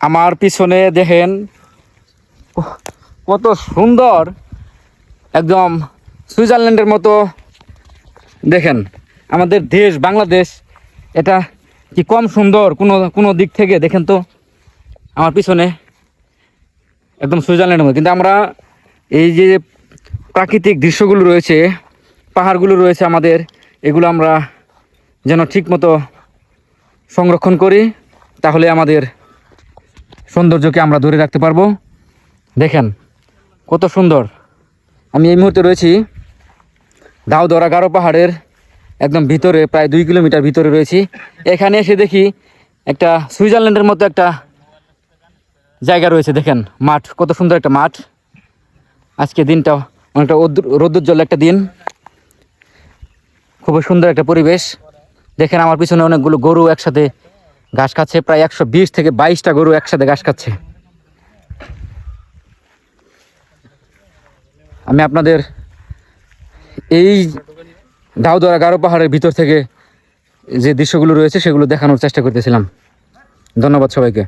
আমার পিছনে দেখেন কত সুন্দর একদম সুইজারল্যান্ডের মতো। দেখেন, আমাদের দেশ বাংলাদেশ, এটা কি কম সুন্দর কোনো কোনো দিক থেকে, দেখেন তো, আমার পিছনে একদম সুইজারল্যান্ডের মতো। কিন্তু আমরা এই যে প্রাকৃতিক দৃশ্যগুলো রয়েছে, পাহাড়গুলো রয়েছে আমাদের, এগুলো আমরা যেন ঠিক মতো সংরক্ষণ করি, তাহলে আমাদের সৌন্দর্যকে আমরা ধরে রাখতে পারব। দেখেন, কত সুন্দর। আমি এই মুহূর্তে রয়েছি দাউদরা গারো পাহাড়ের একদম ভিতরে, প্রায় দুই কিলোমিটার ভিতরে রয়েছি। এখানে এসে দেখি একটা সুইজারল্যান্ডের মতো একটা জায়গা রয়েছে, দেখেন, মাঠ। কত সুন্দর একটা মাঠ। আজকে দিনটা অনেকটা রোদ্দুজ্জ্বল একটা দিন। খুবই সুন্দর একটা পরিবেশ। দেখেন, আমার পিছনে অনেকগুলো গরু একসাথে ঘাস খাচ্ছে, প্রায় একশো বিশ থেকে বাইশটা গরু একসাথে ঘাস খাচ্ছে। আমি আপনাদের এই দাউদরা গারো পাহাড়ের ভিতর থেকে যে দৃশ্যগুলো রয়েছে, সেগুলো দেখানোর চেষ্টা করতেছিলাম। ধন্যবাদ সবাইকে।